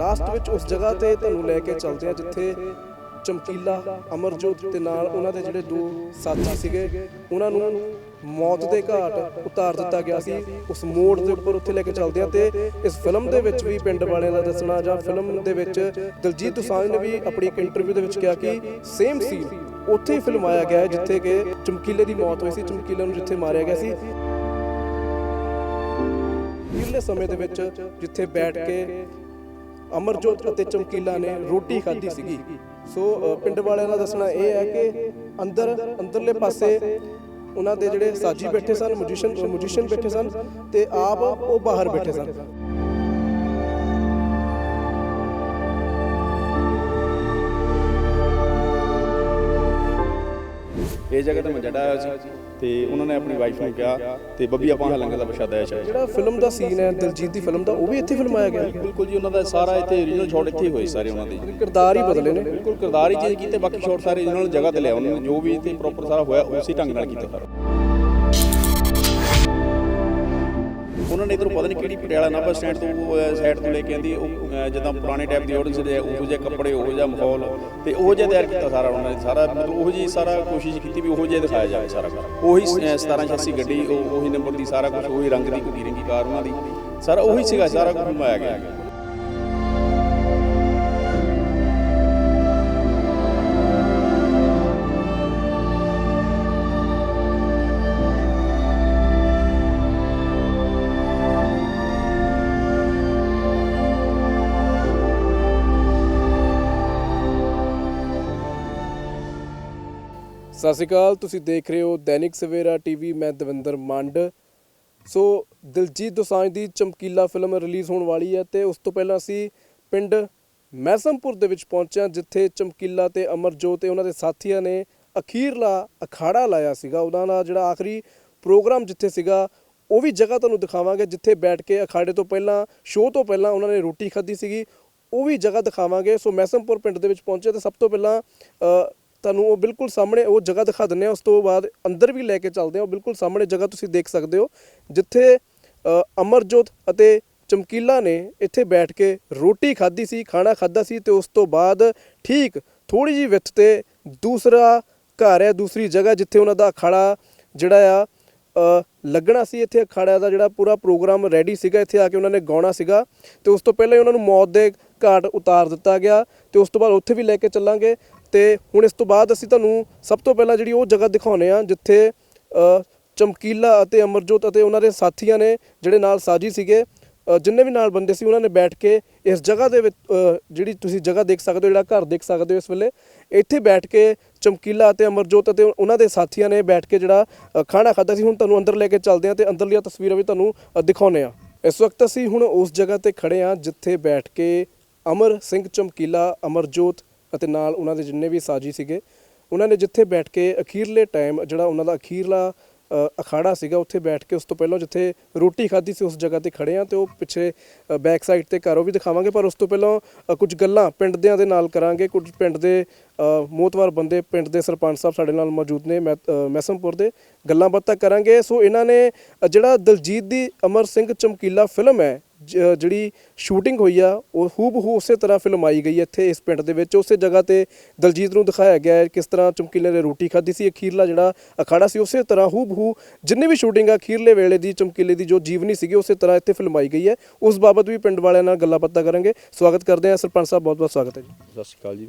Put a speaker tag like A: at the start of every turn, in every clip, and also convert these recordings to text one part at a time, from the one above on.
A: Last ਵਿੱਚ ਉਸ ਜਗ੍ਹਾ ਤੇ ਤੁਹਾਨੂੰ ਲੈ ਕੇ ਚੱਲਦੇ ਆ ਜਿੱਥੇ ਚਮਕੀਲਾ, ਅਮਰਜੋਤ ਤੇ ਨਾਲ ਉਹਨਾਂ ਦੇ ਜਿਹੜੇ ਦੋ ਸਾਥੀ ਸੀਗੇ, ਉਹਨਾਂ ਨੂੰ ਮੌਤ ਦੇ ਘਾਟ ਉਤਾਰ ਦਿੱਤਾ ਗਿਆ ਸੀ। ਉਸ ਮੋੜ ਦੇ ਉੱਪਰ ਉੱਥੇ ਲੈ ਕੇ ਚੱਲਦੇ ਆ ਤੇ ਇਸ ਫਿਲਮ ਦੇ ਵਿੱਚ ਵੀ ਪਿੰਡ ਵਾਲਿਆਂ ਦਾ ਦੱਸਣਾ ਜਾਂ ਫਿਲਮ ਦੇ ਵਿੱਚ ਦਲਜੀਤ ਦੋਸਾਂਝ ਨੇ ਵੀ ਆਪਣੀ ਇੱਕ ਇੰਟਰਵਿਊ ਦੇ ਵਿੱਚ ਕਿਹਾ ਕਿ ਸੇਮ ਸੀਨ ਉੱਥੇ ਹੀ ਫਿਲਮਾਇਆ ਗਿਆ ਹੈ ਜਿੱਥੇ ਕਿ ਚਮਕੀਲੇ ਦੀ ਮੌਤ ਹੋਈ ਸੀ, ਚਮਕੀਲੇ ਨੂੰ ਜਿੱਥੇ ਮਾਰਿਆ ਗਿਆ ਸੀ। ਪਿਛਲੇ ਸਮੇਂ ਦੇ ਵਿੱਚ ਜਿੱਥੇ ਬੈਠ ਕੇ ਅਮਰਜੋਤ ਅਤੇ ਚਮਕੀਲਾ ਨੇ ਰੋਟੀ ਖਾਧੀ ਸੀਗੀ। ਸੋ ਪਿੰਡ ਵਾਲਿਆਂ ਦਾ ਦੱਸਣਾ ਇਹ ਹੈ ਕਿ ਅੰਦਰ, ਅੰਦਰਲੇ ਪਾਸੇ ਉਹਨਾਂ ਦੇ ਜਿਹੜੇ ਸਾਜੀ ਬੈਠੇ ਸਨ ਮਿਊਜ਼ੀਸ਼ੀਅਨ ਮਿਊਜ਼ੀਸ਼ੀਅਨ ਬੈਠੇ ਸਨ ਤੇ ਆਪ ਉਹ ਬਾਹਰ ਬੈਠੇ ਸਨ।
B: ਇਹ ਜਗ੍ਹਾ ਤੇ ਮੈਂ ਜੜਾ ਆਇਆ ਸੀ ਤੇ ਉਹਨਾਂ ਨੇ ਆਪਣੀ ਵਾਈਫ ਨੂੰ ਕਿਹਾ ਤੇ ਬੱਬੀ ਆਪਾਂ ਲੰਗਰ ਦਾ ਪ੍ਰਸ਼ਾਦ ਆਇਆ ਸ਼ਾਇਦ
A: ਜਿਹੜਾ ਫਿਲਮ ਦਾ ਸੀਨ ਹੈ ਦਿਲਜੀਤ ਦੀ ਫਿਲਮ ਦਾ ਉਹ ਵੀ ਇੱਥੇ ਫਿਲਮਾਇਆ ਗਿਆ।
B: ਬਿਲਕੁਲ ਜੀ ਉਹਨਾਂ ਦਾ ਸਾਰਾ ਇੱਥੇ ਓਰੀਜਨਲ ਸ਼ਾਟ ਇੱਥੇ ਹੀ ਹੋਏ ਸਾਰੇ ਉਹਨਾਂ ਦੇ ਜੀ।
A: ਕਿਰਦਾਰ ਹੀ ਬਦਲੇ ਨੇ
B: ਬਿਲਕੁਲ ਕਿਰਦਾਰ ਹੀ ਚੇਂਜ ਕੀਤੇ ਬਾਕੀ ਸ਼ਾਟ ਸਾਰੇ ਓਰੀਜਨਲ ਜਗ੍ਹਾ ਤੇ ਲਿਆ ਉਹਨਾਂ ਨੇ ਜੋ ਵੀ ਇੱਥੇ ਪ੍ਰੋਪਰ ਸਾਰਾ ਹੋਇਆ ਉਸੇ ਢੰਗ ਨਾਲ ਕੀਤਾ ਸਾਰਾ ਉਹਨਾਂ ਨੇ ਇਧਰੋਂ ਪਤਾ ਨਹੀਂ ਕਿਹੜੀ ਪਟਿਆਲਾ ਨਾਭਾ ਸਟੈਂਡ ਤੋਂ ਸਾਈਡ ਤੋਂ ਲੈ ਕੇ ਆਂਦੀ ਉਹ ਜਿੱਦਾਂ ਪੁਰਾਣੇ ਟਾਈਪ ਦੀ ਆਡੀਅנס ਦੇ ਉਹੋ ਜਿਹੇ ਕੱਪੜੇ ਉਹੋ ਜਿਹਾ ਮਾਹੌਲ ਤੇ ਉਹੋ ਜਿਹਾ ਤਿਆਰ ਕੀਤਾ ਸਾਰਾ ਉਹਨਾਂ ਨੇ ਸਾਰਾ ਮਤਲਬ ਉਹੋ ਜਿਹੀ ਸਾਰਾ ਕੋਸ਼ਿਸ਼ ਕੀਤੀ ਵੀ ਉਹੋ ਜਿਹਾ ਦਿਖਾਇਆ ਜਾਵੇ ਸਾਰਾ ਕੁਛ। ਉਹੀ ਅਹ, 1786 ਗੱਡੀ ਉਹ ਉਹੀ ਨੰਬਰ ਦੀ ਸਾਰਾ ਕੁਝ ਉਹੀ ਰੰਗ ਦੀ ਕੋਈ ਰੰਗੀ ਕਾਰ ਉਹਨਾਂ ਦੀ ਸਾਰਾ ਉਹੀ ਸੀਗਾ ਸਾਰਾ ਕੁਝ ਘੁਮਾਇਆ ਗਿਆ
A: ਸਤਿ ਸ਼੍ਰੀ ਅਕਾਲ, ਤੁਸੀਂ ਦੇਖ ਰਹੇ ਹੋ ਦੈਨਿਕ ਸਵੇਰਾ ਟੀਵੀ, ਮੈਂ ਦਵਿੰਦਰ ਮੰਡ। ਸੋ ਦਿਲਜੀਤ ਦੋਸਾਂਝ ਦੀ ਚਮਕੀਲਾ ਫਿਲਮ ਰਿਲੀਜ਼ ਹੋਣ ਵਾਲੀ ਹੈ ਤੇ ਉਸ ਤੋਂ ਪਹਿਲਾਂ ਅਸੀਂ ਪਿੰਡ ਮੈਸਮਪੁਰ ਦੇ ਵਿੱਚ ਪਹੁੰਚਿਆ ਜਿੱਥੇ ਚਮਕੀਲਾ ਤੇ ਅਮਰਜੋਤ ਤੇ ਉਹਨਾਂ ਦੇ ਸਾਥੀਆਂ ਨੇ ਅਖੀਰਲਾ ਅਖਾੜਾ ਲਾਇਆ ਸੀਗਾ। ਉਹਨਾਂ ਦਾ ਜਿਹੜਾ ਆਖਰੀ ਪ੍ਰੋਗਰਾਮ ਜਿੱਥੇ ਸੀਗਾ, ਉਹ ਵੀ ਜਗ੍ਹਾ ਤੁਹਾਨੂੰ ਦਿਖਾਵਾਂਗੇ, ਜਿੱਥੇ ਬੈਠ ਕੇ ਅਖਾੜੇ ਤੋਂ ਪਹਿਲਾਂ, ਸ਼ੋਅ ਤੋਂ ਪਹਿਲਾਂ ਉਹਨਾਂ ਨੇ ਰੋਟੀ ਖਾਧੀ ਸੀਗੀ, ਉਹ ਵੀ ਜਗ੍ਹਾ ਦਿਖਾਵਾਂਗੇ। ਸੋ ਮੈਸਮਪੁਰ ਪਿੰਡ ਦੇ ਵਿੱਚ ਪਹੁੰਚੇ ਤੇ ਸਭ ਤੋਂ ਪਹਿਲਾਂ ਤੁਹਾਨੂੰ ਉਹ ਬਿਲਕੁਲ ਸਾਹਮਣੇ ਉਹ ਜਗ੍ਹਾ ਦਿਖਾ ਦਿੰਨੇ ਆ ਉਸ ਤੋਂ ਬਾਅਦ ਅੰਦਰ ਵੀ ਲੈ ਕੇ ਚੱਲਦੇ ਆ ਉਹ ਬਿਲਕੁਲ ਸਾਹਮਣੇ ਜਗ੍ਹਾ ਤੁਸੀਂ ਦੇਖ ਸਕਦੇ ਹੋ, ਜਿੱਥੇ ਅਮਰਜੋਤ ਅਤੇ ਚਮਕੀਲਾ ਨੇ ਇੱਥੇ ਬੈਠ ਕੇ ਰੋਟੀ ਖਾਧੀ ਸੀ, ਖਾਣਾ ਖਾਧਾ ਸੀ ਤੇ ਉਸ ਤੋਂ ਬਾਅਦ ਠੀਕ ਥੋੜੀ ਜੀ ਵਿੱਥ ਤੇ ਦੂਸਰਾ ਘਰ ਹੈ, ਦੂਸਰੀ ਜਗ੍ਹਾ ਜਿੱਥੇ ਉਹਨਾਂ ਦਾ ਅਖਾੜਾ ਜਿਹੜਾ ਆ ਲੱਗਣਾ ਸੀ, ਇੱਥੇ ਅਖਾੜਾ ਦਾ ਜਿਹੜਾ ਪੂਰਾ ਪ੍ਰੋਗਰਾਮ ਰੈਡੀ ਸੀਗਾ, ਇੱਥੇ ਆ ਕੇ ਉਹਨਾਂ ਨੇ ਗਾਉਣਾ ਸੀਗਾ ਤੇ ਉਸ ਤੋਂ ਪਹਿਲਾਂ ਹੀ ਉਹਨਾਂ ਨੂੰ ਮੌਤ ਦੇ ਘਾਟ ਉਤਾਰ ਦਿੱਤਾ ਗਿਆ ਤੇ ਉਸ ਤੋਂ ਬਾਅਦ ਉੱਥੇ ਵੀ ਲੈ ਕੇ ਚੱਲਾਂਗੇ। ਤੇ ਹੁਣ ਇਸ ਤੋਂ ਬਾਅਦ ਅਸੀਂ ਤੁਹਾਨੂੰ ਸਭ ਤੋਂ ਪਹਿਲਾਂ ਜਿਹੜੀ ਉਹ ਜਗ੍ਹਾ ਦਿਖਾਉਨੇ ਆ ਜਿੱਥੇ ਚਮਕੀਲਾ ਅਤੇ ਅਮਰਜੋਤ ਅਤੇ ਉਹਨਾਂ ਦੇ ਸਾਥੀਆਂ ਨੇ ਜਿਹੜੇ ਨਾਲ ਸਾਜੀ ਸੀਗੇ ਜਿੰਨੇ ਵੀ ਨਾਲ ਬੰਦੇ ਸੀ ਉਹਨਾਂ ਨੇ ਬੈਠ ਕੇ ਇਸ ਜਗ੍ਹਾ ਦੇ ਵਿੱਚ ਜਿਹੜੀ ਤੁਸੀਂ ਜਗ੍ਹਾ ਦੇਖ ਸਕਦੇ ਹੋ ਜਿਹੜਾ ਘਰ ਦੇਖ ਸਕਦੇ ਹੋ ਇਸ ਵੇਲੇ ਇੱਥੇ ਬੈਠ ਕੇ ਚਮਕੀਲਾ ਅਤੇ ਅਮਰਜੋਤ ਅਤੇ ਉਹਨਾਂ ਦੇ ਸਾਥੀਆਂ ਨੇ ਬੈਠ ਕੇ ਜਿਹੜਾ ਖਾਣਾ ਖਾਧਾ ਸੀ ਹੁਣ ਤੁਹਾਨੂੰ ਅੰਦਰ ਲੈ ਕੇ ਚੱਲਦੇ ਹਾਂ ਤੇ ਅੰਦਰਲੀਆਂ ਤਸਵੀਰਾਂ ਵੀ ਤੁਹਾਨੂੰ ਅ, ਦਿਖਾਉਂਦੇ ਆ ਇਸ ਵਕਤ ਅਸੀਂ ਹੁਣ ਉਸ ਜਗ੍ਹਾ ਤੇ ਖੜੇ ਆ ਜਿੱਥੇ ਬੈਠ ਕੇ ਅਮਰ ਸਿੰਘ ਚਮਕੀਲਾ ਅਮਰਜੋਤ ਅਤੇ ਨਾਲ ਉਹਨਾਂ ਦੇ ਜਿੰਨੇ ਵੀ ਸਾਜੀ ਸੀਗੇ ਉਹਨਾਂ ਨੇ ਜਿੱਥੇ ਬੈਠ ਕੇ ਅਖੀਰਲੇ ਟਾਈਮ ਜਿਹੜਾ ਉਹਨਾਂ ਦਾ ਅਖੀਰਲਾ ਅਖਾੜਾ ਸੀਗਾ ਉੱਥੇ ਬੈਠ ਕੇ ਉਸ ਤੋਂ ਪਹਿਲਾਂ ਜਿੱਥੇ ਰੋਟੀ ਖਾਧੀ ਸੀ ਉਸ ਜਗ੍ਹਾ ਤੇ ਖੜੇ ਆ ਤੇ ਉਹ ਪਿੱਛੇ ਬੈਕ ਸਾਈਡ ਤੇ ਘਰ ਉਹ ਵੀ ਦਿਖਾਵਾਂਗੇ ਪਰ ਉਸ ਤੋਂ ਪਹਿਲਾਂ ਕੁਝ ਗੱਲਾਂ ਪਿੰਡ ਦਿਆਂ ਦੇ ਨਾਲ ਕਰਾਂਗੇ। ਕੁਝ ਪਿੰਡ ਦੇ ਅ, ਮੋਤਵਾਰ ਬੰਦੇ ਪਿੰਡ ਦੇ ਸਰਪੰਚ ਸਾਹਿਬ ਸਾਡੇ ਨਾਲ ਮੌਜੂਦ ਨੇ ਮੈ- ਅ, ਮੈਸਮਪੁਰ ਦੇ। ਗੱਲਾਂ ਬਾਤਾਂ ਕਰਾਂਗੇ। ਸੋ ਇਹਨਾਂ ਨੇ ਜਿਹੜਾ ਦਲਜੀਤ ਦੀ ਅਮਰ ਸਿੰਘ ਚਮਕੀਲਾ ਫਿਲਮ ਹੈ ਜ- ਜਿਹੜੀ ਸ਼ੂਟਿੰਗ ਹੋਈ ਆ ਉਹ ਹੂਬਹੂ ਉਸੇ ਤਰ੍ਹਾਂ ਫਿਲਮ ਆਈ ਗਈ ਹੈ ਇੱਥੇ ਇਸ ਪਿੰਡ ਦੇ ਵਿੱਚ। ਉਸੇ ਜਗ੍ਹਾ ਤੇ ਦਲਜੀਤ ਨੂੰ ਦਿਖਾਇਆ ਗਿਆ ਹੈ ਕਿਸ ਤਰ੍ਹਾਂ ਚਮਕੀਲੇ ਨੇ ਰੋਟੀ ਖਾਧੀ ਸੀ। ਅਖੀਰਲਾ ਜਿਹੜਾ ਅਖਾੜਾ ਸੀ ਉਸੇ ਤਰ੍ਹਾਂ ਹੂਬਹੂ ਜਿੰਨੀ ਵੀ ਸ਼ੂਟਿੰਗ ਆ ਅਖੀਰਲੇ ਵੇਲੇ ਦੀ ਚਮਕੀਲੇ ਦੀ ਜੋ ਜੀਵਨੀ ਸੀਗੀ ਉਸੇ ਤਰ੍ਹਾਂ ਇੱਥੇ ਫਿਲਮਾਈ ਗਈ ਹੈ। ਉਸ ਬਾਬਤ ਵੀ ਪਿੰਡ ਵਾਲਿਆਂ ਨਾਲ ਗੱਲਾਂ ਬਾਤਾਂ ਕਰਾਂਗੇ। ਸਵਾਗਤ ਕਰਦੇ ਹਾਂ ਸਰਪੰਚ ਸਾਹਿਬ ਬਹੁਤ ਬਹੁਤ ਸਵਾਗਤ ਹੈ ਜੀ।
B: ਸਤਿ ਸ਼੍ਰੀ ਅਕਾਲ ਜੀ।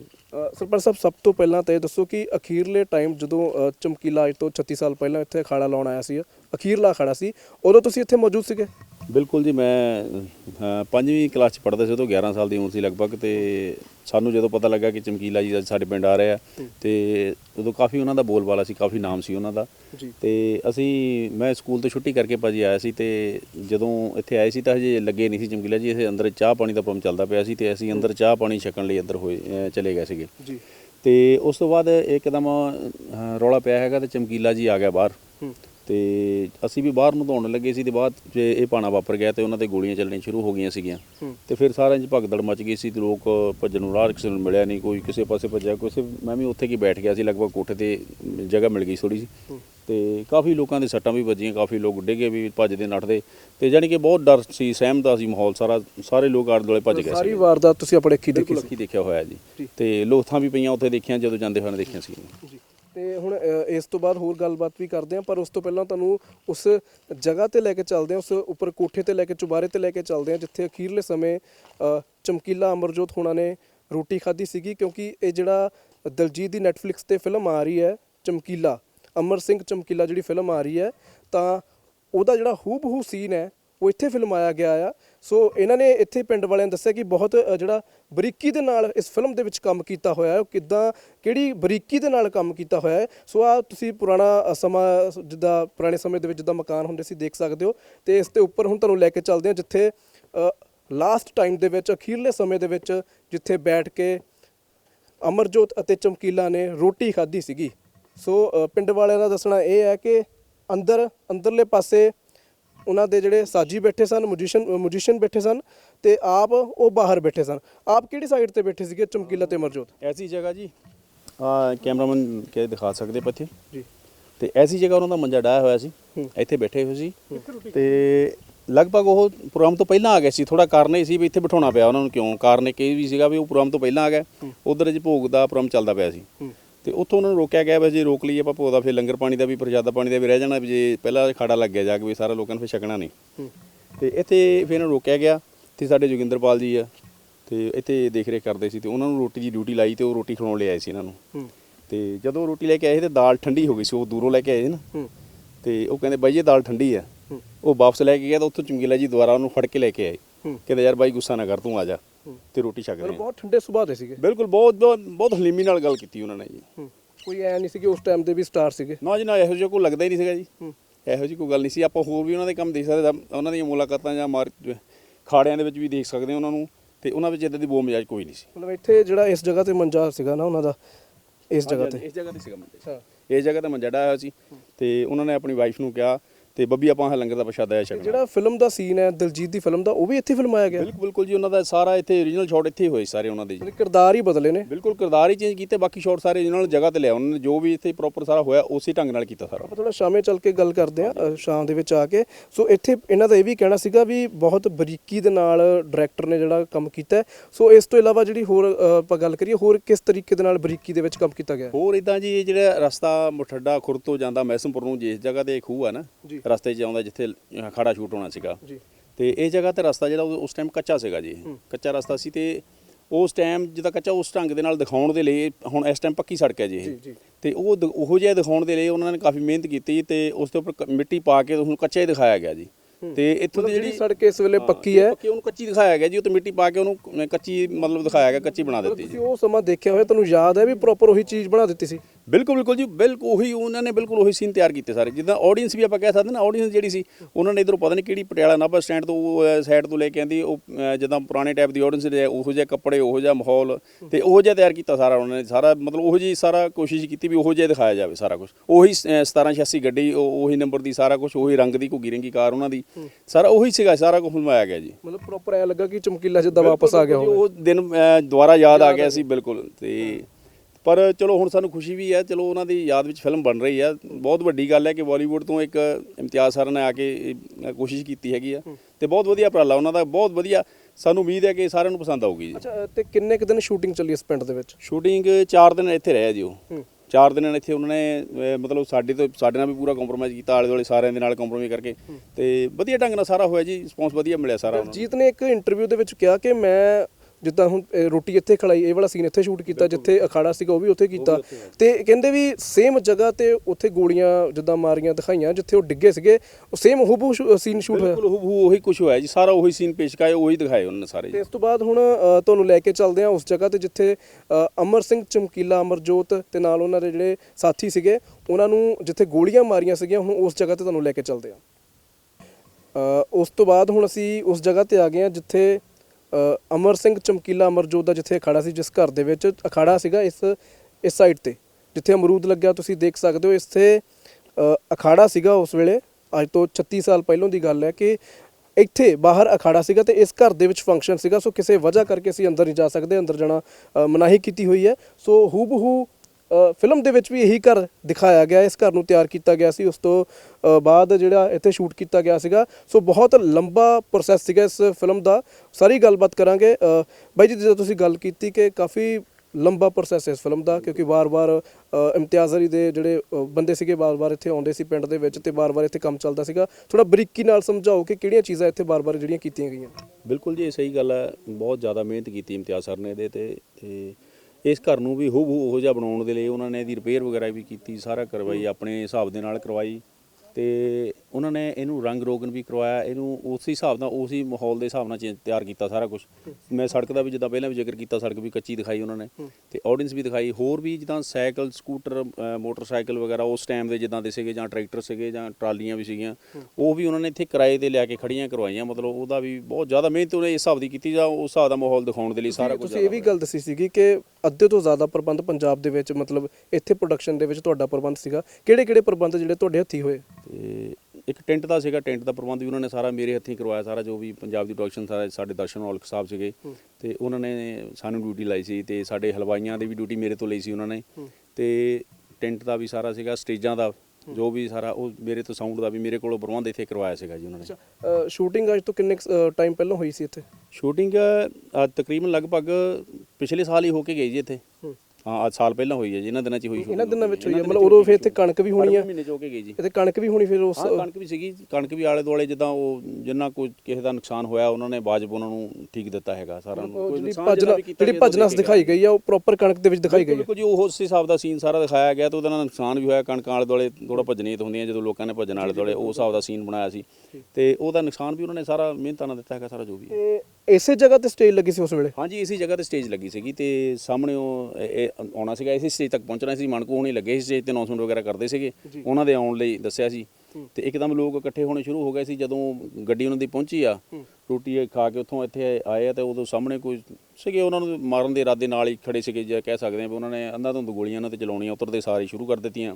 A: ਸਰਪੰਚ ਸਾਹਿਬ ਸਭ ਤੋਂ ਪਹਿਲਾਂ ਤਾਂ ਇਹ ਦੱਸੋ ਕਿ ਅਖੀਰਲੇ ਟਾਈਮ ਜਦੋਂ ਅ, ਚਮਕੀਲਾ ਅੱਜ ਤੋਂ 36 ਸਾਲ ਪਹਿਲਾਂ ਇੱਥੇ ਅਖਾੜਾ ਲਾਉਣ ਆਇਆ ਸੀ ਅਖੀਰਲਾ ਅਖਾੜਾ ਸੀ ਉਦੋਂ ਤੁਸੀਂ ਇੱਥੇ ਮੌਜੂਦ ਸੀਗੇ?
B: ਬਿਲਕੁਲ ਜੀ ਮੈਂ ਪੰਜਵੀਂ ਕਲਾਸ ਚ ਪੜ੍ਹਦਾ ਸੀ ਉਦੋਂ 11 ਸਾਲ ਦੀ ਉਮਰ ਸੀ ਲਗਭਗ ਤੇ ਸਾਨੂੰ ਜਦੋਂ ਪਤਾ ਲੱਗਾ ਕਿ ਚਮਕੀਲਾ ਜੀ ਅੱਜ ਸਾਡੇ ਪਿੰਡ ਆ ਰਹੇ ਆ ਤੇ ਉਦੋਂ ਕਾਫੀ ਉਹਨਾਂ ਦਾ ਬੋਲਬਾਲਾ ਸੀ ਕਾਫੀ ਨਾਮ ਸੀ ਉਹਨਾਂ ਦਾ।
A: ਜੀ।
B: ਤੇ ਅਸੀਂ ਮੈਂ ਸਕੂਲ ਤੋਂ ਛੁੱਟੀ ਕਰਕੇ ਭਾਜੀ ਆਇਆ ਸੀ ਤੇ ਜਦੋਂ ਇੱਥੇ ਆਏ ਸੀ ਤਾਂ ਹਜੇ ਲੱਗੇ ਨਹੀਂ ਸੀ ਚਮਕੀਲਾ ਜੀ ਇਹ ਅੰਦਰ ਚਾਹ ਪਾਣੀ ਦਾ ਪ੍ਰੋਗਰਾਮ ਚੱਲਦਾ ਪਿਆ ਸੀ ਤੇ ਅਸੀਂ ਅੰਦਰ ਚਾਹ ਪਾਣੀ ਛਕਣ ਲਈ ਅੰਦਰ ਹੋਏ ਚਲੇ ਗਏ ਸੀਗੇ।
A: ਜੀ।
B: ਤੇ ਉਸ ਤੋਂ ਬਾਅਦ ਇੱਕਦਮ ਰੌਲਾ ਪਿਆ ਹੈਗਾ ਤੇ ਚਮਕੀਲਾ ਜੀ ਆ ਗਿਆ ਬਾਹਰ।
A: ਹੂੰ।
B: ਤੇ ਅਸੀਂ ਵੀ ਬਾਹਰ ਨੂੰ ਦੌੜਨ ਲੱਗੇ ਸੀ ਤੇ ਬਾਅਦ 'ਚ ਇਹ ਪਾਣਾ ਵਾਪਰ ਗਿਆ ਤੇ ਉਹਨਾਂ ਤੇ ਗੋਲੀਆਂ ਚੱਲਣੀਆਂ ਸ਼ੁਰੂ ਹੋ ਗਈਆਂ ਸੀਗੀਆਂ। ਤੇ ਫਿਰ ਸਾਰਿਆਂ 'ਚ ਭਗਦੜ ਮਚ ਗਈ ਸੀ ਤੇ ਲੋਕ ਭੱਜਣ ਨੂੰ ਰਾਹ ਕਿਸੇ ਨੂੰ ਮਿਲਿਆ ਨਹੀਂ ਕੋਈ ਕਿਸੇ ਪਾਸੇ ਭੱਜਿਆ ਕਿਸੇ ਮੈਂ ਵੀ ਉੱਥੇ ਕੀ ਬੈਠ ਗਿਆ ਸੀ ਲਗਭਗ ਕੋਠੇ ਤੇ ਜਗ੍ਹਾ ਮਿਲ ਗਈ ਥੋੜੀ ਸੀ ਤੇ ਕਾਫੀ ਲੋਕਾਂ ਦੇ ਸੱਟਾਂ ਵੀ ਵੱਜੀਆਂ ਕਾਫੀ ਲੋਕ ਡਿੱਗੇ ਵੀ ਭੱਜਦੇ ਨੱਠਦੇ ਤੇ ਜਾਣੀ ਕਿ ਬਹੁਤ ਡਰ ਸੀ ਸਹਿਮਦਾ ਸੀ ਮਾਹੌਲ ਸਾਰਾ ਸਾਰੇ ਲੋਕ ਆਲੇ ਦੁਆਲੇ ਭੱਜ ਗਏ
A: ਸਾਰੀ
B: ਸੀ
A: ਵਾਰਦਾਤ ਤੁਸੀਂ ਆਪਣੇ ਅੱਖੀ ਦੇਖੀ
B: ਬਿਲਕੁਲ
A: ਸੀ?
B: ਅੱਖੀ ਦੇਖਿਆ ਹੋਇਆ
A: ਜੀ।
B: ਜੀ। ਤੇ ਲੋਥਾਂ ਵੀ ਪਈਆਂ ਉੱਥੇ ਦੇਖੀਆਂ ਜਦੋਂ ਜਾਂਦੇ ਹੋਏ ਨੇ ਦੇਖੀਆਂ ਸੀ
A: ਜੀ। ਤੇ ਹੁਣ ਅ, ਇਸ ਤੋਂ ਬਾਅਦ ਹੋਰ ਗੱਲਬਾਤ ਵੀ ਕਰਦੇ ਹਾਂ ਪਰ ਉਸ ਤੋਂ ਪਹਿਲਾਂ ਤੁਹਾਨੂੰ ਉਸ ਜਗ੍ਹਾ ਤੇ ਲੈ ਕੇ ਚੱਲਦੇ ਹਾਂ ਉਸ ਉੱਪਰ ਕੋਠੇ ਤੇ ਲੈ ਕੇ ਚੁਬਾਰੇ ਤੇ ਲੈ ਕੇ ਚੱਲਦੇ ਹਾਂ ਜਿੱਥੇ ਅਖੀਰਲੇ ਸਮੇਂ ਅ, ਚਮਕੀਲਾ ਅਮਰਜੋਤ ਹੋਣਾ ਨੇ ਰੋਟੀ ਖਾਧੀ ਸੀਗੀ ਕਿਉਂਕਿ ਇਹ ਜਿਹੜਾ ਦਲਜੀਤ ਦੀ ਨੈਟਫਲਿਕਸ ਤੇ ਫਿਲਮ ਆ ਰਹੀ ਹੈ ਚਮਕੀਲਾ ਅਮਰ ਸਿੰਘ ਚਮਕੀਲਾ ਜਿਹੜੀ ਫਿਲਮ ਆ ਰਹੀ ਹੈ ਤਾਂ ਉਹਦਾ ਜਿਹੜਾ ਹੂਬਹੂ ਸੀਨ ਹੈ ਉਹ ਇੱਥੇ ਫਿਲਮਾਇਆ ਗਿਆ ਆ। ਸੋ ਇਹਨਾਂ ਨੇ ਇੱਥੇ ਪਿੰਡ ਵਾਲਿਆਂ ਨੇ ਦੱਸਿਆ ਕਿ ਬਹੁਤ ਅ, ਜਿਹੜਾ ਬਰੀਕੀ ਦੇ ਨਾਲ ਇਸ ਫਿਲਮ ਦੇ ਵਿੱਚ ਕੰਮ ਕੀਤਾ ਹੋਇਆ ਹੈ। ਉਹ ਕਿੱਦਾਂ ਕਿਹੜੀ ਬਰੀਕੀ ਦੇ ਨਾਲ ਕੰਮ ਕੀਤਾ ਹੋਇਆ ਹੈ। ਸੋ ਆ ਤੁਸੀਂ ਪੁਰਾਣਾ ਅ, ਸਮਾਂ ਸ- ਜਿੱਦਾਂ ਪੁਰਾਣੇ ਸਮੇਂ ਦੇ ਵਿੱਚ ਜਿੱਦਾਂ ਮਕਾਨ ਹੁੰਦੇ ਸੀ ਦੇਖ ਸਕਦੇ ਹੋ। ਤੇ ਇਸ ਦੇ ਉੱਪਰ ਹੁਣ ਤੁਹਾਨੂੰ ਲੈ ਕੇ ਚੱਲਦੇ ਹਾਂ ਜਿੱਥੇ ਲਾਸਟ ਟਾਈਮ ਦੇ ਵਿੱਚ ਅਖੀਰਲੇ ਸਮੇਂ ਦੇ ਵਿੱਚ ਜਿੱਥੇ ਬੈਠ ਕੇ ਅਮਰਜੋਤ ਅਤੇ ਚਮਕੀਲਾ ਨੇ ਰੋਟੀ ਖਾਧੀ ਸੀਗੀ। ਸੋ ਅ, ਪਿੰਡ ਵਾਲਿਆਂ ਦਾ ਦੱਸਣਾ ਇਹ ਹੈ ਕਿ ਅੰਦਰ ਅੰਦਰਲੇ ਪਾਸੇ ਉਹਨਾਂ ਦੇ ਜਿਹੜੇ ਸਾਜੀ ਬੈਠੇ ਸਨ ਮਿਊਜ਼ੀਸ਼ੀਅਨ ਮਿਊਜ਼ੀਸ਼ੀਅਨ ਬੈਠੇ ਸਨ ਤੇ ਆਪ ਉਹ ਬਾਹਰ ਬੈਠੇ ਸਨ। ਆਪ ਕਿਹੜੀ ਸਾਈਡ ਤੇ ਬੈਠੇ ਸੀਗੇ ਚਮਕੀਲਾ ਤੇ ਅਮਰਜੋਤ?
B: ਐਸੀ ਜਗ੍ਹਾ ਜੀ। ਆ ਕੈਮਰਾਮੈਨ ਕੇ ਦਿਖਾ ਸਕਦੇ ਪੱਥੇ
A: ਜੀ।
B: ਤੇ ਐਸੀ ਜਗ੍ਹਾ ਉਹਨਾਂ ਦਾ ਮੰਜਾ ਡਾਇਆ ਹੋਇਆ ਸੀ। ਇੱਥੇ ਬੈਠੇ ਹੋਏ ਸੀ। ਤੇ ਲਗਭਗ ਉਹ ਪ੍ਰੋਗਰਾਮ ਤੋਂ ਪਹਿਲਾਂ ਆ ਗਏ ਸੀ। ਥੋੜਾ ਕਾਰਨ ਇਹ ਸੀ ਵੀ ਇੱਥੇ ਬਿਠਾਉਣਾ ਪਿਆ ਉਹਨਾਂ ਨੂੰ ਕਿਉਂ? ਕਾਰਨ ਇਹ ਵੀ ਸੀਗਾ ਵੀ ਉਹ ਪ੍ਰੋਗਰਾਮ ਤੋਂ ਪਹਿਲਾਂ ਆ ਗਏ। ਉਧਰ ਜੇ ਭੋਗ ਦਾ ਪ੍ਰੋਗਰਾਮ ਚੱਲਦਾ ਪਿਆ ਸੀ। ਤੇ ਉੱਥੋਂ ਉਹਨਾਂ ਨੂੰ ਰੋਕਿਆ ਗਿਆ ਵੀ ਜੇ ਰੋਕ ਲਈਏ ਆਪਾਂ ਭੋਗ ਦਾ ਫਿਰ ਲੰਗਰ ਪਾਣੀ ਦਾ ਵੀ ਪ੍ਰਸ਼ਾਦਾ ਪਾਣੀ ਦਾ ਵੀ ਰਹਿ ਜਾਣਾ ਵੀ ਜੇ ਪਹਿਲਾਂ ਖਾੜਾ ਲੱਗ ਗਿਆ ਜਾ ਕੇ ਵੀ ਸਾਰਾ ਲੋਕਾਂ ਨੇ ਫਿਰ ਛਕਣਾ ਨਹੀਂ। ਤੇ ਇੱਥੇ ਫਿਰ ਇਹਨਾਂ ਰੋਕਿਆ ਗਿਆ ਤੇ ਸਾਡੇ ਜੋਗਿੰਦਰਪਾਲ ਜੀ ਆ ਤੇ ਇੱਥੇ ਦੇਖ ਰੇਖ ਕਰਦੇ ਸੀ ਤੇ ਉਹਨਾਂ ਨੂੰ ਰੋਟੀ ਦੀ ਡਿਊਟੀ ਲਾਈ ਤੇ ਉਹ ਰੋਟੀ ਖਵਾਉਣ ਲਈ ਆਏ ਸੀ ਇਹਨਾਂ ਨੂੰ। ਤੇ ਜਦੋਂ ਰੋਟੀ ਲੈ ਕੇ ਆਏ ਤੇ ਦਾਲ ਠੰਡੀ ਹੋ ਗਈ ਸੀ ਉਹ ਦੂਰੋਂ ਲੈ ਕੇ ਆਏ ਨਾ। ਤੇ ਉਹ ਕਹਿੰਦੇ ਬਾਈ ਇਹ ਦਾਲ ਠੰਡੀ ਆ। ਉਹ ਵਾਪਸ ਲੈ ਕੇ ਗਿਆ ਤਾਂ ਉੱਥੋਂ ਚਮਕੀਲਾ ਜੀ ਦੁਬਾਰਾ ਉਹਨੂੰ ਫੜ ਕੇ ਲੈ ਕੇ ਆਏ। ਕਹਿੰਦੇ ਯਾਰ ਬਾਈ ਗੁੱਸਾ ਨਾ ਕਰ ਤੂੰ ਆ ਜਾ। ਤੇ ਰੋਟੀ ਛਕ ਰਹੇ
A: ਬਹੁਤ ਠੰਡੇ ਸੁਭਾਅ ਦੇ ਸੀਗੇ।
B: ਬਿਲਕੁਲ ਬਹੁਤ ਬਹੁਤ ਹਲੀਮੀ ਨਾਲ ਗੱਲ ਕੀਤੀ ਉਹਨਾਂ ਨੇ ਜੀ।
A: ਕੋਈ ਐ ਨਹੀਂ ਸੀ ਕਿ ਉਸ ਟਾਈਮ ਦੇ ਵੀ ਸਟਾਰ ਸੀਗੇ।
B: ਨਾ ਜੀ ਨਾ ਇਹੋ ਜਿਹਾ ਕੋਈ ਲੱਗਦਾ ਹੀ ਨਹੀਂ ਸੀਗਾ ਜੀ। ਇਹੋ ਜਿਹੀ ਕੋਈ ਗੱਲ ਨਹੀਂ ਸੀ। ਆਪਾਂ ਹੋਰ ਵੀ ਉਹਨਾਂ ਦੇ ਕੰਮ ਦੇਖ ਸਕਦੇ ਉਹਨਾਂ ਦੀਆਂ ਮੁਲਾਕਾਤਾਂ ਜਾਂ ਮਾਰ ਖਾੜਿਆਂ ਦੇ ਵਿੱਚ ਵੀ ਦੇਖ ਸਕਦੇ ਉਹਨਾਂ ਨੂੰ ਤੇ ਉਹਨਾਂ ਵਿੱਚ ਇਦਾਂ ਦੀ ਬੋ ਮਜਾਜ ਕੋਈ ਨਹੀਂ ਸੀ।
A: ਮਤਲਬ ਇੱਥੇ ਜਿਹੜਾ ਇਸ ਜਗ੍ਹਾ ਤੇ ਮੰਜਾ ਸੀਗਾ ਨਾ ਉਹਨਾਂ ਦਾ ਇਸ ਜਗ੍ਹਾ ਤੇ।
B: ਇਸ ਜਗ੍ਹਾ ਤੇ ਸੀਗਾ ਮੰਜਾ।
A: ਅੱਛਾ
B: ਇਸ ਜਗ੍ਹਾ ਤੇ ਮੰਜਾ ਡਾਇਆ ਹੋਇਆ ਸੀ ਤੇ ਉਹਨਾਂ ਨੇ ਆਪਣੀ ਵਾਈਫ ਨੂੰ ਕਿਹਾ ਤੇ ਬੱਬੀ ਆਪਾਂ ਆਹ ਲੰਗਰ ਦਾ ਪ੍ਰਸ਼ਾਦਾ
A: ਤੇ
B: ਛਕਣਾ
A: ਜਿਹੜਾ ਫਿਲਮ ਦਾ ਸੀਨ ਹੈ ਦਿਲਜੀਤ ਦੀ ਫਿਲਮ ਦਾ ਉਹ ਵੀ ਇੱਥੇ ਫਿਲਮਾਇਆ ਗਿਆ
B: ਬਿਲਕੁਲ ਬਿਲਕੁਲ ਜੀ ਉਹਨਾਂ ਦਾ ਸਾਰਾ ਇੱਥੇ ਓਰੀਜਨਲ ਸ਼ਾਟ ਇੱਥੇ ਹੋਏ ਸਾਰੇ ਉਹਨਾਂ ਦੇ ਜੀ
A: ਮਤਲਬ ਕਿਰਦਾਰ ਹੀ ਬਦਲੇ ਨੇ
B: ਬਿਲਕੁਲ ਕਿਰਦਾਰ ਹੀ ਚੇਂਜ ਕੀਤੇ ਬਾਕੀ ਸ਼ਾਟ ਸਾਰੇ original ਜਗ੍ਹਾ ਤੇ ਲਿਆ ਉਹਨਾਂ ਨੇ ਜੋ ਵੀ ਇੱਥੇ ਪ੍ਰੋਪਰ ਸਾਰਾ ਹੋਇਆ ਉਸੇ ਢੰਗ ਨਾਲ ਕੀਤਾ ਸਾਰਾ
A: ਆਪਾਂ ਥੋੜਾ ਸ਼ਾਮੇ ਚੱਲ ਕੇ ਗੱਲ ਕਰਦੇ ਆ ਸ਼ਾਮ ਦੇ ਵਿੱਚ ਆ ਕੇ ਸੋ ਇੱਥੇ ਇਹਨਾਂ ਦਾ ਇਹ ਵੀ ਕਹਿਣਾ ਸੀਗਾ ਵੀ ਬਹੁਤ ਬਰੀਕੀ ਦੇ ਨਾਲ ਡਾਇਰੈਕਟਰ ਨੇ ਜਿਹੜਾ ਕੰਮ ਕੀਤਾ ਹੈ। ਸੋ ਇਸ ਤੋਂ ਇਲਾਵਾ ਜਿਹੜੀ ਹੋਰ ਅ, ਆਪਾਂ ਗੱਲ ਕਰੀਏ ਹੋਰ ਕਿਸ ਤਰੀਕੇ ਦੇ ਨਾਲ ਬਰੀਕੀ ਦੇ ਵਿੱਚ ਕੰਮ ਕੀਤਾ ਗਿਆ ਹੈ?
B: ਹੋਰ ਇਦਾਂ ਜੀ ਇਹ ਜਿਹੜਾ ਰਸਤਾ ਮੁਠੱਡਾ ਖੁਰ ਤੋਂ ਜਾਂਦਾ ਮੈਸਮਪੁਰ ਨੂੰ ਜਿਸ ਜਗ੍ਹਾ ਤੇ ਖੂਹ ਆ ਨਾ। ਰਸਤੇ 'ਚ ਆਉਂਦਾ ਜਿੱਥੇ ਅਹ, ਖਾੜਾ ਸ਼ੂਟ ਹੋਣਾ ਸੀਗਾ।
A: ਜੀ।
B: ਤੇ ਇਹ ਜਗ੍ਹਾ ਤੇ ਰਸਤਾ ਜਿਹੜਾ ਉਸ ਟਾਈਮ ਕੱਚਾ ਸੀਗਾ ਜੀ। ਕੱਚਾ ਰਸਤਾ ਸੀ ਤੇ ਉਸ ਟਾਈਮ ਜਿਹਦਾ ਕੱਚਾ ਉਸ ਢੰਗ ਦੇ ਨਾਲ ਦਿਖਾਉਣ ਦੇ ਲਈ ਹੁਣ ਇਸ ਟਾਈਮ ਪੱਕੀ ਸੜਕ ਹੈ ਜੀ ਇਹ। ਤੇ ਉਹ ਉਹੋ ਜਿਹਾ ਦਿਖਾਉਣ ਦੇ ਲਈ ਉਹਨਾਂ ਨੇ ਕਾਫੀ ਮਿਹਨਤ ਕੀਤੀ ਤੇ ਉਸ ਦੇ ਉੱਪਰ ਮਿੱਟੀ ਪਾ ਕੇ ਉਹਨੂੰ ਕੱਚਾ ਹੀ ਦਿਖਾਇਆ ਗਿਆ ਜੀ। ਤੇ ਇੱਥੋਂ ਦੀ
A: ਜਿਹੜੀ ਸੜਕ ਇਸ ਵੇਲੇ ਪੱਕੀ ਹੈ।
B: ਪੱਕੀ ਉਹਨੂੰ ਕੱਚੀ ਦਿਖਾਇਆ ਗਿਆ ਜੀ ਉਹ ਤੇ ਮਿੱਟੀ ਪਾ ਕੇ ਉਹਨੂੰ ਕੱਚੀ ਮਤਲਬ ਦਿਖਾਇਆ ਗਿਆ ਕੱਚੀ ਬਣਾ ਦਿੱਤੀ ਜੀ।
A: ਉਹ ਸਮਾਂ ਦੇਖਿਆ ਹੋਇਆ ਤੁਹਾਨੂੰ ਯਾਦ ਹੈ ਵੀ ਪ੍ਰੋਪਰ ਉਹੀ ਚੀਜ਼ ਬਣਾ ਦਿੱਤੀ ਸੀ?
B: ਬਿਲਕੁਲ ਬਿਲਕੁਲ ਜੀ ਬਿਲਕੁਲ ਉਹੀ ਉਹਨਾਂ ਨੇ ਬਿਲਕੁਲ ਉਹੀ ਸੀਨ ਤਿਆਰ ਕੀਤੇ ਸਾਰੇ। ਜਿੱਦਾਂ ਆਡੀਅנס ਵੀ ਆਪਾਂ ਕਹਿ ਸਕਦੇ ਨਾ ਆਡੀਅנס ਜਿਹੜੀ ਸੀ ਉਹਨਾਂ ਨੇ ਇਧਰੋਂ ਪਤਾ ਨਹੀਂ ਕਿਹੜੀ ਪਟਿਆਲਾ ਨਾਭਾ ਸਟੈਂਡ ਤੋਂ ਸਾਈਡ ਤੋਂ ਲੈ ਕੇ ਆਂਦੀ ਉਹ ਜਿੱਦਾਂ ਪੁਰਾਣੇ ਟਾਈਪ ਦੀ ਆਡੀਅנס ਰਿਹਾ ਉਹੋ ਜਿਹਾ ਕੱਪੜੇ ਉਹੋ ਜਿਹਾ ਮਾਹੌਲ ਤੇ ਉਹੋ ਜਿਹਾ ਤਿਆਰ ਕੀਤਾ ਸਾਰਾ ਉਹਨਾਂ ਨੇ। ਸਾਰਾ ਮਤਲਬ ਉਹੋ ਜਿਹੀ ਸਾਰਾ ਕੋਸ਼ਿਸ਼ ਕੀਤੀ ਵੀ ਉਹੋ ਜਿਹਾ ਦਿਖਾਇਆ ਜਾਵੇ ਸਾਰਾ ਕੁਝ ਉਹੀ 1786 ਗੱਡੀ ਉਹ ਉਹੀ ਨੰਬਰ ਦੀ ਸਾਰਾ ਕੁਝ ਉਹੀ ਰੰਗ ਦੀ ਘੁੱਗੀ ਰੰਗੀ ਕਾਰ ਉਹਨਾਂ ਦੀ। ਸਾਰਾ ਉਹੀ ਸੀਗਾ ਸਾਰਾ ਕੁਝ ਫਿਲਮਾਇਆ ਗਿਆ ਜੀ।
A: ਮਤਲਬ ਪ੍ਰੋਪਰ ਐ ਲੱਗਾ ਕਿ ਚਮਕੀਲਾ ਜਿੱਦਾਂ ਵਾਪਸ ਆ ਗਿਆ
B: ਉਹ ਦਿਨ ਦੁਬਾਰਾ ਯਾਦ ਆ ਗਿਆ ਸੀ ਬਿਲਕੁਲ। ਤੇ ਪਰ ਚਲੋ ਹੁਣ ਸਾਨੂੰ ਖੁਸ਼ੀ ਵੀ ਹੈ ਚਲੋ ਉਹਨਾਂ ਦੀ ਯਾਦ ਵਿੱਚ ਫਿਲਮ ਬਣ ਰਹੀ ਹੈ। ਬਹੁਤ ਵੱਡੀ ਗੱਲ ਹੈ ਕਿ ਬਾਲੀਵੁੱਡ ਤੋਂ ਇੱਕ ਇਮਤਿਆਜ਼ ਸਰ ਨੇ ਆ ਕੇ ਕੋਸ਼ਿਸ਼ ਕੀਤੀ ਹੈਗੀ ਆ ਤੇ ਬਹੁਤ ਵਧੀਆ ਉਪਰਾਲਾ ਉਹਨਾਂ ਦਾ ਬਹੁਤ ਵਧੀਆ। ਸਾਨੂੰ ਉਮੀਦ ਹੈ ਕਿ ਸਾਰਿਆਂ ਨੂੰ ਪਸੰਦ ਆਊਗੀ ਜੀ।
A: ਅੱਛਾ ਤੇ ਕਿੰਨੇ ਕੁ ਦਿਨ ਸ਼ੂਟਿੰਗ ਚੱਲੀ ਇਸ ਪਿੰਡ ਦੇ ਵਿੱਚ?
B: ਸ਼ੂਟਿੰਗ 4 ਦਿਨ ਇੱਥੇ ਰਿਹਾ ਜੀ ਉਹ। 4 ਦਿਨ ਇੱਥੇ ਉਹਨਾਂ ਨੇ ਮਤਲਬ ਸਾਡੇ ਤੋਂ ਸਾਡੇ ਨਾਲ ਵੀ ਪੂਰਾ ਕੰਪਰੋਮਾਈਜ਼ ਕੀਤਾ ਆਲੇ ਦੁਆਲੇ ਸਾਰਿਆਂ ਦੇ ਨਾਲ ਕੰਪਰੋਮਾਈਜ਼ ਕਰਕੇ। ਤੇ ਵਧੀਆ ਢੰਗ ਨਾਲ ਸਾਰਾ ਹੋਇਆ ਜੀ ਰਿਸਪੌਂਸ ਵਧੀਆ ਮਿਲਿਆ ਸਾਰਾ ਉਹਨਾਂ ਨੂੰ।
A: ਜੀਤ ਨੇ ਇੱਕ ਇੰਟਰਵਿਊ ਦੇ ਵਿੱਚ ਕਿਹਾ ਕਿ ਮੈਂ ਜਿੱਦਾਂ ਹੁਣ ਰੋਟੀ ਇੱਥੇ ਖਲਾਈ ਇਹ ਵਾਲਾ ਸੀਨ ਇੱਥੇ ਸ਼ੂਟ ਕੀਤਾ ਜਿੱਥੇ ਅਖਾੜਾ ਸੀਗਾ ਉਹ ਵੀ ਉੱਥੇ ਕੀਤਾ। ਤੇ ਕਹਿੰਦੇ ਵੀ ਸੇਮ ਜਗ੍ਹਾ ਤੇ ਉੱਥੇ ਗੋਲੀਆਂ ਜਿੱਦਾਂ ਮਾਰੀਆਂ ਦਿਖਾਈਆਂ ਜਿੱਥੇ ਉਹ ਡਿੱਗੇ ਸੀਗੇ ਉਹ ਸੇਮ ਹੂਬਹੂ ਸੀਨ ਸ਼ੂਟ ਹੋਇਆ।
B: ਬਿਲਕੁਲ ਹੂਬਹੂ ਉਹੀ ਕੁਝ ਹੋਇਆ ਜੀ। ਸਾਰਾ ਉਹੀ ਸੀਨ ਪੇਸ਼ ਕਾਇਆ ਉਹੀ ਦਿਖਾਏ ਉਹਨਾਂ ਨੇ ਸਾਰੇ ਜੀ।
A: ਤੇ ਇਸ ਤੋਂ ਬਾਅਦ ਹੁਣ ਅ, ਤੁਹਾਨੂੰ ਲੈ ਕੇ ਚੱਲਦੇ ਹਾਂ ਉਸ ਜਗ੍ਹਾ ਤੇ ਜਿੱਥੇ ਅ, ਅਮਰ ਸਿੰਘ ਚਮਕੀਲਾ ਅਮਰਜੋਤ ਤੇ ਨਾਲ ਉਹਨਾਂ ਦੇ ਜਿਹੜੇ ਸਾਥੀ ਸੀਗੇ ਉਹਨਾਂ ਨੂੰ ਜਿੱਥੇ ਗੋਲੀਆਂ ਮਾਰੀਆਂ ਸੀਗੀਆਂ ਹੁਣ ਉਸ ਜਗ੍ਹਾ ਤੇ ਤੁਹਾਨੂੰ ਲੈ ਕੇ ਚੱਲਦੇ ਹਾਂ। ਅ, ਉਸ ਤੋਂ ਬਾਅਦ ਹੁਣ ਅਸੀਂ ਉਸ ਜਗ੍ਹਾ ਤੇ ਆ ਗਏ ਹਾਂ ਜਿੱਥੇ ਅਮਰ ਸਿੰਘ ਚਮਕੀਲਾ ਅਮਰਜੋਤ ਦਾ ਜਿੱਥੇ ਅਖਾੜਾ ਸੀ ਜਿਸ ਘਰ ਦੇ ਵਿੱਚ ਅਖਾੜਾ ਸੀਗਾ ਇਸ ਇਸ ਸਾਈਡ ਤੇ ਜਿੱਥੇ ਅਮਰੂਦ ਲੱਗਿਆ ਤੁਸੀਂ ਦੇਖ ਸਕਦੇ ਹੋ ਇੱਥੇ ਅ, ਅਖਾੜਾ ਸੀਗਾ ਉਸ ਵੇਲੇ ਅੱਜ ਤੋਂ 36 ਸਾਲ ਪਹਿਲਾਂ ਦੀ ਗੱਲ ਹੈ ਕਿ ਇੱਥੇ ਬਾਹਰ ਅਖਾੜਾ ਸੀਗਾ ਤੇ ਇਸ ਘਰ ਦੇ ਵਿੱਚ ਫੰਕਸ਼ਨ ਸੀਗਾ ਸੋ ਕਿਸੇ ਵਜ੍ਹਾ ਕਰਕੇ ਅਸੀਂ ਅੰਦਰ ਨਹੀਂ ਜਾ ਸਕਦੇ ਅੰਦਰ ਜਾਣਾ ਮਨਾਹੀ ਕੀਤੀ ਹੋਈ ਹੈ ਸੋ ਹੂਬਹੂ ਅ, ਫਿਲਮ ਦੇ ਵਿੱਚ ਵੀ ਇਹੀ ਘਰ ਦਿਖਾਇਆ ਗਿਆ ਇਸ ਘਰ ਨੂੰ ਤਿਆਰ ਕੀਤਾ ਗਿਆ ਸੀ ਉਸ ਤੋਂ ਬਾਅਦ ਜਿਹੜਾ ਇੱਥੇ ਸ਼ੂਟ ਕੀਤਾ ਗਿਆ ਸੀਗਾ। ਸੋ ਬਹੁਤ ਲੰਬਾ ਪ੍ਰੋਸੈਸ ਸੀਗਾ ਇਸ ਫਿਲਮ ਦਾ। ਸਾਰੀ ਗੱਲਬਾਤ ਕਰਾਂਗੇ। ਬਾਈ ਜੀ ਜਦੋਂ ਤੁਸੀਂ ਗੱਲ ਕੀਤੀ ਕਿ ਕਾਫੀ ਲੰਬਾ ਪ੍ਰੋਸੈਸ ਹੈ ਇਸ ਫਿਲਮ ਦਾ ਕਿਉਂਕਿ ਵਾਰ-ਵਾਰ ਅ, ਇਮਤਿਆਜ਼ ਅਲੀ ਦੇ ਜਿਹੜੇ ਬੰਦੇ ਸੀਗੇ ਵਾਰ-ਵਾਰ ਇੱਥੇ ਆਉਂਦੇ ਸੀ ਪਿੰਡ ਦੇ ਵਿੱਚ ਤੇ ਵਾਰ-ਵਾਰ ਇੱਥੇ ਕੰਮ ਚੱਲਦਾ ਸੀਗਾ। ਥੋੜਾ ਬਰੀਕੀ ਨਾਲ ਸਮਝਾਓ ਕਿ ਕਿਹੜੀਆਂ ਚੀਜ਼ਾਂ ਇੱਥੇ ਵਾਰ-ਵਾਰ ਜਿਹੜੀਆਂ ਕੀਤੀਆਂ ਗਈਆਂ।
B: ਬਿਲਕੁਲ ਜੀ ਇਹ ਸਹੀ ਗੱਲ ਹੈ। ਬਹੁਤ ਜ਼ਿਆਦਾ ਮਿਹਨਤ ਕੀਤੀ ਇਮਤਿਆਜ਼ ਸਰ ਨੇ ਇਹਦੇ ਤੇ ਤੇ ਇਸ ਘਰ ਨੂੰ ਵੀ ਹੂ ਹੂ ਉਹੋ ਜਿਹਾ ਬਣਾਉਣ ਦੇ ਲਈ ਉਹਨਾਂ ਨੇ ਇਹਦੀ ਰਿਪੇਅਰ ਵਗੈਰਾ ਵੀ ਕੀਤੀ ਸਾਰਾ ਕਰਵਾਈ ਆਪਣੇ ਹਿਸਾਬ ਦੇ ਨਾਲ ਕਰਵਾਈ। ਤੇ ਉਹਨਾਂ ਨੇ ਇਹਨੂੰ ਰੰਗ ਰੋਗਨ ਵੀ ਕਰਵਾਇਆ ਇਹਨੂੰ ਉਸੇ ਹਿਸਾਬ ਨਾਲ ਉਸੇ ਮਾਹੌਲ ਦੇ ਹਿਸਾਬ ਨਾਲ ਚੇਂਜ ਤਿਆਰ ਕੀਤਾ ਸਾਰਾ ਕੁਝ ਮੈਂ ਸੜਕ ਦਾ ਵੀ ਜਿੱਦਾਂ ਪਹਿਲਾਂ ਵੀ ਜ਼ਿਕਰ ਕੀਤਾ ਸੜਕ ਵੀ ਕੱਚੀ ਦਿਖਾਈ ਉਹਨਾਂ ਨੇ ਤੇ ਆਡੀਅנס ਵੀ ਦਿਖਾਈ। ਹੋਰ ਵੀ ਜਿੱਦਾਂ ਸਾਈਕਲ ਸਕੂਟਰ ਮੋਟਰਸਾਈਕਲ ਵਗੈਰਾ ਉਸ ਟਾਈਮ ਦੇ ਜਿੱਦਾਂ ਦੇ ਸੀਗੇ ਜਾਂ ਟਰੈਕਟਰ ਸੀਗੇ ਜਾਂ ਟਰਾਲੀਆਂ ਵੀ ਸੀਗੀਆਂ ਉਹ ਵੀ ਉਹਨਾਂ ਨੇ ਇੱਥੇ ਕਿਰਾਏ ਤੇ ਲਿਆ ਕੇ ਖੜੀਆਂ ਕਰਵਾਈਆਂ। ਮਤਲਬ ਉਹਦਾ ਵੀ ਬਹੁਤ ਜ਼ਿਆਦਾ ਮਿਹਨਤ ਉਹਨੇ ਇਸ ਹਿਸਾਬ ਦੀ ਕੀਤੀ ਜਾਂ ਉਸ ਹਿਸਾਬ ਦਾ ਮਾਹੌਲ ਦਿਖਾਉਣ ਦੇ ਲਈ ਸਾਰਾ ਕੁਝ
A: ਤੁਸੀਂ ਇਹ ਵੀ ਗੱਲ ਦੱਸੀ ਸੀਗੀ ਕਿ ਅੱਧੇ ਤੋਂ ਜ਼ਿਆਦਾ ਪ੍ਰਬੰਧ ਪੰਜਾਬ ਦੇ ਵਿੱਚ ਮਤਲਬ ਇੱਥੇ ਪ੍ਰੋਡਕਸ਼ਨ ਦੇ ਵਿੱਚ ਤੁਹਾਡਾ ਪ੍ਰਬੰਧ ਸੀਗਾ। ਕਿਹੜੇ ਕਿਹੜੇ ਪ੍ਰਬੰਧ ਜਿਹੜੇ ਤੁਹਾਡੇ ਹੱਥੀ ਹੋਏ?
B: ਤੇ ਇੱਕ ਟੈਂਟ ਦਾ ਸੀਗਾ ਟੈਂਟ ਦਾ ਪ੍ਰਬੰਧ ਵੀ ਉਹਨਾਂ ਨੇ ਸਾਰਾ ਮੇਰੇ ਹੱਥੀਂ ਕਰਵਾਇਆ ਸਾਰਾ ਜੋ ਵੀ ਪੰਜਾਬ ਦੀ ਪ੍ਰੋਡਕਸ਼ਨ ਸਾਰਾ ਸਾਡੇ ਦਰਸ਼ਨ ਔਲਖ ਸਾਹਿਬ ਸੀਗੇ। ਤੇ ਉਹਨਾਂ ਨੇ ਸਾਨੂੰ ਡਿਊਟੀ ਲਾਈ ਸੀ ਤੇ ਸਾਡੇ ਹਲਵਾਈਆਂ ਦੀ ਵੀ ਡਿਊਟੀ ਮੇਰੇ ਤੋਂ ਲਈ ਸੀ ਉਹਨਾਂ ਨੇ। ਤੇ ਟੈਂਟ ਦਾ ਵੀ ਸਾਰਾ ਸੀਗਾ ਸਟੇਜਾਂ ਦਾ ਜੋ ਵੀ ਸਾਰਾ ਉਹ ਮੇਰੇ ਤੋਂ ਸਾਊਂਡ ਦਾ ਵੀ ਮੇਰੇ ਕੋਲੋਂ ਪ੍ਰਬੰਧ ਇੱਥੇ ਕਰਵਾਇਆ ਸੀਗਾ ਜੀ ਉਹਨਾਂ ਨੇ।
A: ਸ਼ੂਟਿੰਗ ਅੱਜ ਤੋਂ ਕਿੰਨੇ ਟਾਈਮ ਪਹਿਲਾਂ ਹੋਈ ਸੀ ਇੱਥੇ?
B: ਸ਼ੂਟਿੰਗ ਤਕਰੀਬਨ ਲਗਭਗ ਪਿਛਲੇ ਸਾਲ ਹੀ ਹੋ ਕੇ ਗਈ ਜੀ ਇੱਥੇ। ਹਾਂ ਅੱਜ ਸਾਲ ਪਹਿਲਾਂ ਹੋਈ ਹੈ ਜੀ ਇਹਨਾਂ ਦਿਨਾਂ 'ਚ ਹੀ ਹੋਈ
A: ਇਹਨਾਂ ਦਿਨਾਂ ਵਿੱਚ ਹੋਈ ਹੈ ਮਤਲਬ ਉਦੋਂ ਫਿਰ ਇੱਥੇ ਕਣਕ ਵੀ ਹੋਣੀ ਆ
B: ਮਹੀਨੇ 'ਚ ਹੋ ਕੇ ਗਈ ਜੀ।
A: ਇੱਥੇ ਕਣਕ ਵੀ ਹੋਣੀ ਫਿਰ ਉਸ
B: ਹਾਂ ਕਣਕ ਵੀ ਸੀਗੀ ਕਣਕ ਵੀ ਆਲੇ ਦੁਆਲੇ ਜਿੱਦਾਂ ਉਹ ਜਿੰਨਾ ਕੋਈ ਕਿਸੇ ਦਾ ਨੁਕਸਾਨ ਹੋਇਆ ਉਹਨਾਂ ਨੇ ਵਾਜਬ ਉਹਨਾਂ ਨੂੰ ਠੀਕ ਦਿੱਤਾ ਹੈਗਾ ਸਾਰਾ ਨੂੰ। ਕੋਈ
A: ਜਿਹੜੀ
B: ਨੁਕਸਾਨ
A: ਭਜਨਾ ਜਿਹੜੀ
B: ਗਿਆ,
A: ਭਜਨਾ
B: ਉਹ
A: ਦਿਖਾਈ ਗਈ ਆ ਉਹ ਪ੍ਰੋਪਰ ਕਣਕ ਦੇ ਵਿੱਚ ਦਿਖਾਈ ਗਈ ਹੈ।
B: ਬਿਲਕੁਲ ਜੀ ਉਹ ਉਸ ਹਿਸਾਬ ਦਾ ਸੀਨ ਸਾਰਾ ਦਿਖਾਇਆ ਗਿਆ ਤੇ ਉਹਦਾ ਨਾਲ ਨੁਕਸਾਨ ਵੀ ਹੋਇਆ ਕਣਕਾਂ ਆਲੇ ਦੁਆਲੇ ਥੋੜਾ ਭਜਨੀਤ ਹੁੰਦੀਆਂ ਜਦੋਂ ਲੋਕਾਂ ਨੇ ਭਜਨ ਆਲੇ ਦੁਆਲੇ ਉਸ ਹਿਸਾਬ ਦਾ ਸੀਨ ਬਣਾਇਆ ਸੀ। ਤੇ ਉਹਦਾ ਨੁਕਸਾਨ ਵੀ ਉਹਨਾਂ ਨੇ ਸਾਰਾ ਮਿਹਨਤਾਂ ਨਾਲ ਦਿੱਤਾ ਹੈਗਾ ਸਾਰਾ ਜੋ ਵੀ ਹੈ।
A: ਤੇ ਇਸੇ ਜਗ੍ਹਾ ਤੇ ਸਟੇਜ ਲੱਗੀ ਸੀ ਉਸ ਵੇਲੇ?
B: ਹਾਂਜੀ ਇਸੇ ਜਗ੍ਹਾ ਤੇ ਸਟੇਜ ਲੱਗੀ ਸੀਗੀ ਤੇ ਸਾਹਮਣੇ ਉਹ ਇਹ- ਇਹ ਆਉਣਾ ਸੀਗਾ ਇਸੇ ਸਟੇਜ ਤੱਕ ਪਹੁੰਚਣਾ ਸੀ। ਮਣਕੂ ਹੋਣੀ ਲੱਗੇ ਸੀ ਸਟੇਜ ਤੇ ਅਨਾਉਂਸਮੈਂਟ ਵਗੈਰਾ ਕਰਦੇ ਸੀਗੇ। ਉਹਨਾਂ ਦੇ ਆਉਣ ਲਈ ਦੱਸਿਆ ਸੀ। ਤੇ ਇੱਕਦਮ ਲੋਕ ਇਕੱਠੇ ਹੋਣੇ ਸ਼ੁਰੂ ਹੋ ਗਏ ਸੀ। ਜਦੋਂ ਗੱਡੀ ਉਹਨਾਂ ਦੀ ਪਹੁੰਚੀ ਆ ਰੋਟੀ ਇਹ ਖਾ ਕੇ ਉੱਥੋਂ ਇੱਥੇ ਆਏ ਆ ਤੇ ਉਦੋਂ ਸਾਹਮਣੇ ਕੋਈ ਸੀਗੇ ਉਹਨਾਂ ਨੂੰ ਮਾਰਨ ਦੇ ਇਰਾਦੇ ਨਾਲ ਹੀ ਖੜੇ ਸੀਗੇ ਜੇ ਕਹਿ ਸਕਦੇ ਆ ਵੀ ਉਹਨਾਂ ਨੇ ਅੰਧਾ ਧੁੰਦ ਗੋਲੀਆਂ ਉਹਨਾਂ ਤੇ ਚਲਾਉਣੀਆਂ ਉਤਰਦੇ ਸਾਰੇ ਸ਼ੁਰੂ ਕਰ ਦਿੱਤੀਆਂ।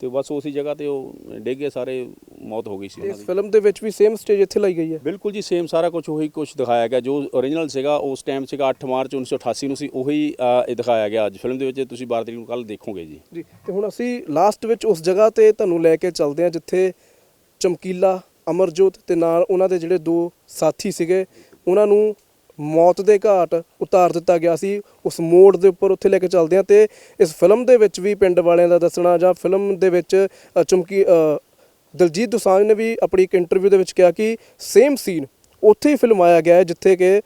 B: ਤੇ ਬਸ ਉਸੇ ਜਗ੍ਹਾ ਤੇ ਉਹ ਡਿੱਗੇ ਸਾਰੇ। ਮੌਤ ਹੋ ਗਈ ਸੀ ਉਹਨਾਂ
A: ਇਸ
B: ਦੀ।
A: ਫਿਲਮ ਦੇ ਵਿੱਚ ਵੀ ਸੇਮ ਸਟੇਜ ਇੱਥੇ ਲਾਈ ਗਈ ਹੈ।
B: ਬਿਲਕੁਲ ਜੀ ਸੇਮ ਸਾਰਾ ਕੁਝ ਉਹੀ ਕੁਝ ਦਿਖਾਇਆ ਗਿਆ। ਜੋ ਓਰੀਜਨਲ ਸੀਗਾ ਉਸ ਟਾਈਮ ਸੀਗਾ 8 ਮਾਰਚ 1988 ਨੂੰ ਸੀ ਉਹੀ ਅ, ਇਹ ਦਿਖਾਇਆ ਗਿਆ ਅੱਜ। ਫਿਲਮ ਦੇ ਵਿੱਚ ਤੁਸੀਂ 12 ਤਰੀਕ ਨੂੰ ਕੱਲ ਦੇਖੋਗੇ ਜੀ।
A: ਜੀ ਤੇ ਹੁਣ ਅਸੀਂ ਲਾਸਟ ਵਿੱਚ ਉਸ ਜਗ੍ਹਾ ਤੇ ਤੁਹਾਨੂੰ ਲੈ ਕੇ ਚੱਲਦੇ ਹਾਂ ਜਿੱਥੇ ਚਮਕੀਲਾ ਅਮਰਜੋਤ ਤੇ ਨਾਲ ਉਹਨਾਂ ਦੇ ਜਿਹੜੇ ਦੋ ਸਾਥੀ ਸੀਗੇ ਉਹਨਾਂ ਨੂੰ ਮੌਤ ਦੇ ਘਾਟ ਉਤਾਰ ਦਿੱਤਾ ਗਿਆ ਸੀ। ਉਸ ਮੋੜ ਦੇ ਉੱਪਰ ਉੱਥੇ ਲੈ ਕੇ ਚੱਲਦੇ ਹਾਂ ਤੇ ਇਸ ਫਿਲਮ ਦੇ ਵਿੱਚ ਵੀ ਪਿੰਡ ਵਾਲਿਆਂ ਦਾ ਦੱਸਣਾ ਜਾਂ ਫਿਲਮ ਦੇ ਵਿੱਚ ਅ, ਚਮਕੀ ਅ, ਦਲਜੀਤ ਦੋਸਾਂਝ ਨੇ ਵੀ ਆਪਣੀ ਇੱਕ ਇੰਟਰਵਿਊ ਦੇ ਵਿੱਚ ਕਿਹਾ ਕਿ ਸੇਮ ਸੀਨ ਉੱਥੇ ਹੀ ਫਿਲਮਾਇਆ ਗਿਆ ਹੈ ਜਿੱਥੇ ਕਿ